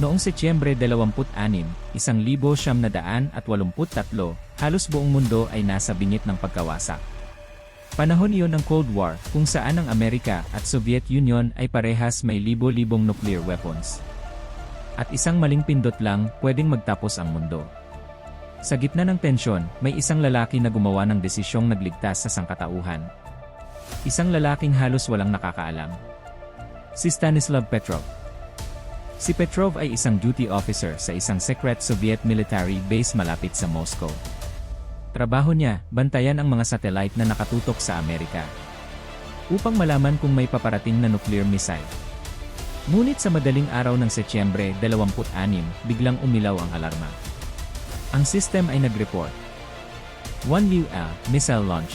Noong Setyembre 26, 1983, halos buong mundo ay nasa bingit ng pagkawasak. Panahon iyon ng Cold War kung saan ang Amerika at Soviet Union ay parehas may libo-libong nuclear weapons. At isang maling pindot lang pwedeng magtapos ang mundo. Sa gitna ng tensyon, may isang lalaki na gumawa ng desisyong nagligtas sa sangkatauhan. Isang lalaking halos walang nakakaalam. Si Stanislav Petrov. Si Petrov ay isang duty officer sa isang secret Soviet military base malapit sa Moscow. Trabaho niya, bantayan ang mga satellite na nakatutok sa Amerika. Upang malaman kung may paparating na nuclear missile. Ngunit sa madaling araw ng Setyembre 26, biglang umilaw ang alarma. Ang system ay nag-report. 1 UL, missile launch.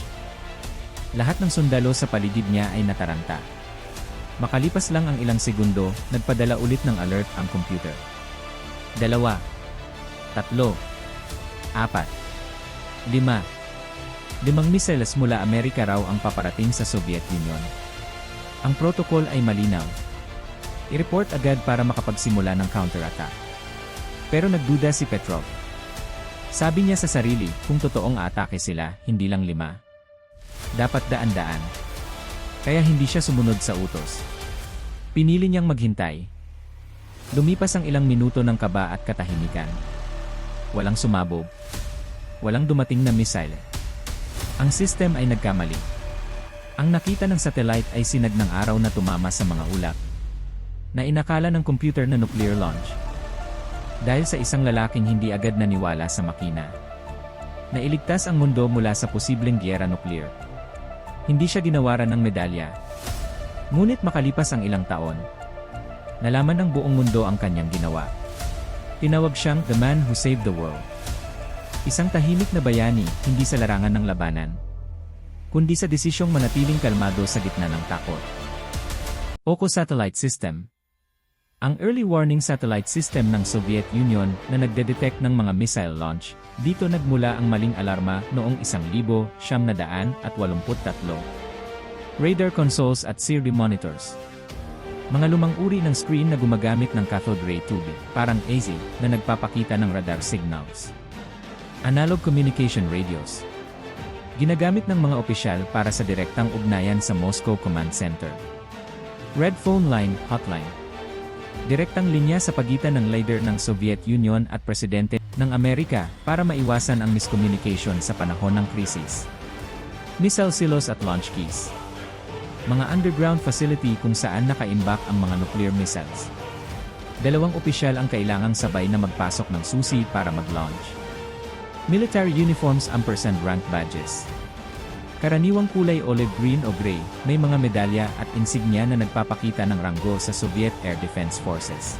Lahat ng sundalo sa paligid niya ay nataranta. Makalipas lang ang ilang segundo, nagpadala ulit ng alert ang computer. Dalawa. Tatlo. Apat. Lima. Limang missiles mula Amerika raw ang paparating sa Soviet Union. Ang protocol ay malinaw. I-report agad para makapagsimula ng counterattack. Pero nagduda si Petrov. Sabi niya sa sarili, kung totoong aatake sila, hindi lang lima. Dapat daan-daan. Kaya hindi siya sumunod sa utos. Pinili niyang maghintay. Lumipas ang ilang minuto ng kaba at katahimikan. Walang sumabog. Walang dumating na missile. Ang system ay nagkamali. Ang nakita ng satellite ay sinag ng araw na tumama sa mga ulap. Na inakala ng computer na nuclear launch. Dahil sa isang lalaking hindi agad naniwala sa makina. Nailigtas ang mundo mula sa posibleng giyera nuklear. Hindi siya ginawaran ng medalya. Ngunit makalipas ang ilang taon, nalaman ng buong mundo ang kanyang ginawa. Tinawag siyang The Man Who Saved the World. Isang tahimik na bayani, hindi sa larangan ng labanan, kundi sa desisyong manatiling kalmado sa gitna ng takot. OCO Satellite System Ang early warning satellite system ng Soviet Union na nagde-detect ng mga missile launch, dito nagmula ang maling alarma noong 1983. Radar consoles at Siri monitors. Mga lumang uri ng screen na gumagamit ng cathode ray tubing, parang AZ, na nagpapakita ng radar signals. Analog communication radios. Ginagamit ng mga opisyal para sa direktang ugnayan sa Moscow Command Center. Red phone line, hotline. Direktang linya sa pagitan ng leader ng Soviet Union at presidente ng Amerika para maiwasan ang miscommunication sa panahon ng krisis. Missile silos at launch keys. Mga underground facility kung saan nakaimbak ang mga nuclear missiles. Dalawang opisyal ang kailangang sabay na magpasok ng susi para mag-launch. Military uniforms ampersand rank badges. Karaniwang kulay olive green o gray, may mga medalya at insignia na nagpapakita ng ranggo sa Soviet Air Defense Forces.